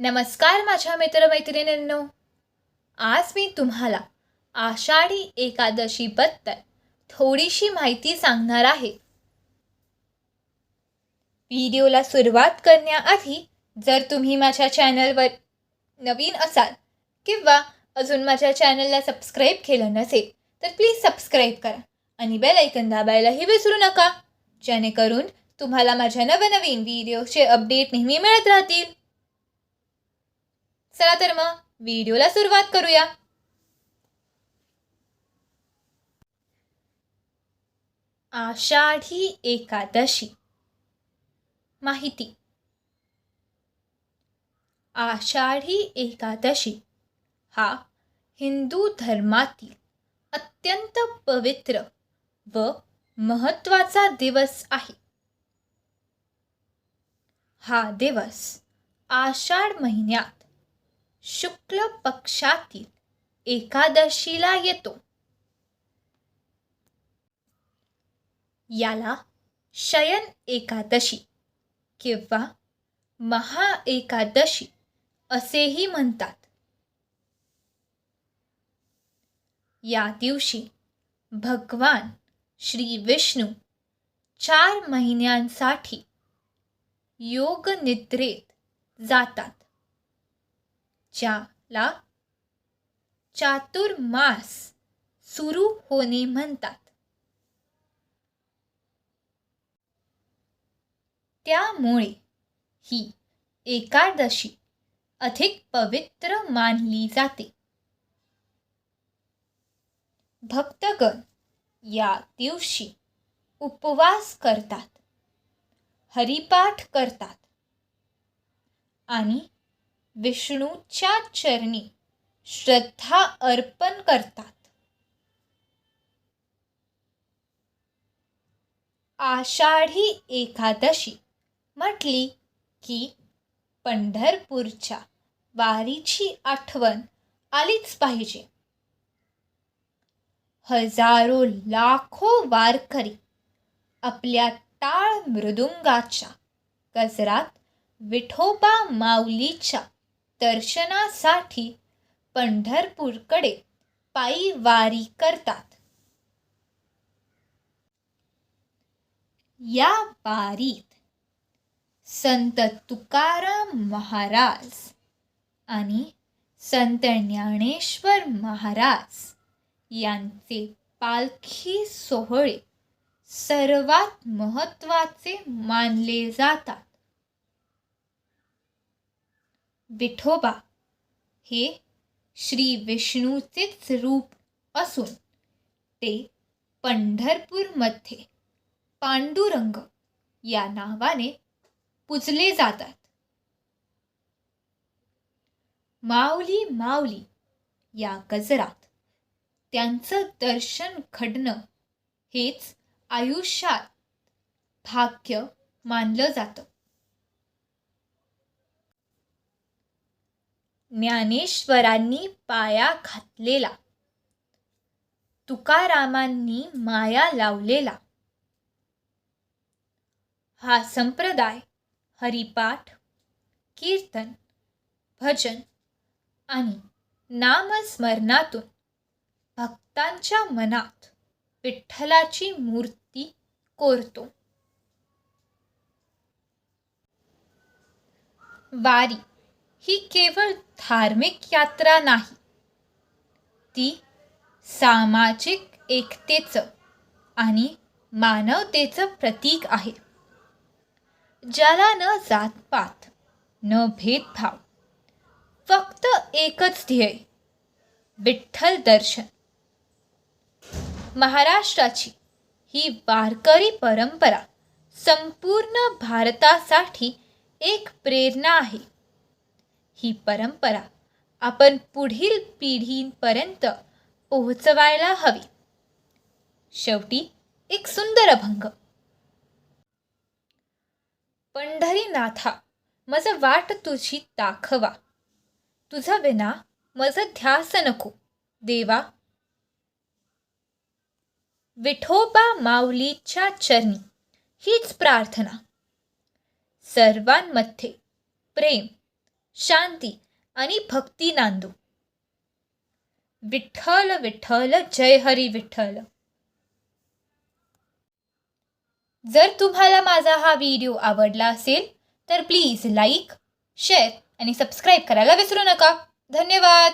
नमस्कार माझ्या मित्रमैत्रिणींनो. आज मी तुम्हाला आषाढी एकादशीबद्दल थोडीशी माहिती सांगणार आहे. व्हिडिओला सुरुवात करण्याआधी जर तुम्ही माझ्या चॅनलवर नवीन असाल किंवा अजून माझ्या चॅनलला सबस्क्राईब केलं नसेल तर प्लीज सबस्क्राईब करा आणि बेल ऐकन दाबायलाही विसरू नका जेणेकरून तुम्हाला माझ्या नवनवीन व्हिडिओचे अपडेट नेहमी मिळत राहतील. चला तर मग व्हिडिओला सुरुवात करूया. आषाढी एकादशी. माहिती. आषाढी एकादशी हा हिंदू धर्मातील अत्यंत पवित्र व महत्त्वाचा दिवस आहे. हा दिवस आषाढ महिन्यात शुक्ल पक्षातील एकादशीला येतो. याला शयन एकादशी किंवा महा एकादशी असेही म्हणतात. या दिवशी भगवान श्री विष्णू चार महिन्यांसाठी योग निद्रेत जातात. ज्याला चातुर्मास सुरू होणे म्हणतात. त्यामुळे ही एकादशी अधिक पवित्र मानली जाते. भक्तगण या दिवशी उपवास करतात हरिपाठ करतात आणि विष्णूच्या चरणी श्रद्धा अर्पण करतात. आषाढी एकादशी म्हटली की पंढरपूरच्या वारीची आठवण आलीच पाहिजे. हजारो लाखो वारकरी आपल्या टाळ मृदुंगाच्या गजरात विठोबा माऊलीच्या दर्शनासाठी पंढरपूरकडे पायी वारी करतात. या वारीत संत तुकाराम महाराज आणि संत ज्ञानेश्वर महाराज यांचे पालखी सोहळे सर्वात महत्त्वाचे मानले जातात. विठोबा हे श्री विष्णूचेच रूप असून ते पंढरपूरमध्ये पांडुरंग या नावाने पूजले जातात. माऊली माऊली या गजरात त्यांचं दर्शन घडणं हेच आयुष्यात भाग्य मानलं जातं. ज्ञानेश्वरांनी पाया घातलेला. तुकारामांनी माया लावलेला. हा संप्रदाय हरिपाठ कीर्तन भजन आणि नामस्मरणातून भक्तांच्या मनात विठ्ठलाची मूर्ती कोरतो. वारी ही केवळ धार्मिक यात्रा नाही. ती सामाजिक एकतेचं आणि मानवतेचं प्रतीक आहे. ज्याला न जातपात न भेदभाव फक्त एकच ध्येय विठ्ठल दर्शन. महाराष्ट्राची ही वारकरी परंपरा संपूर्ण भारतासाठी एक प्रेरणा आहे. ही परंपरा आपण पुढील पिढींपर्यंत पोहोचवायला हवी. शेवटी एक सुंदर अभंग. पंढरीनाथा मज वाट तुझी दाखवा. तुझा विना मज ध्यास नको. देवा विठोबा माऊलीच्या चरणी हीच प्रार्थना. सर्वांमध्ये प्रेम शांती आणि भक्ती नांदू. विठ्ठल विठ्ठल जय हरी विठ्ठल. जर तुम्हाला माझा हा व्हिडिओ आवडला असेल तर प्लीज लाईक शेअर आणि सबस्क्राईब करायला विसरू नका. धन्यवाद.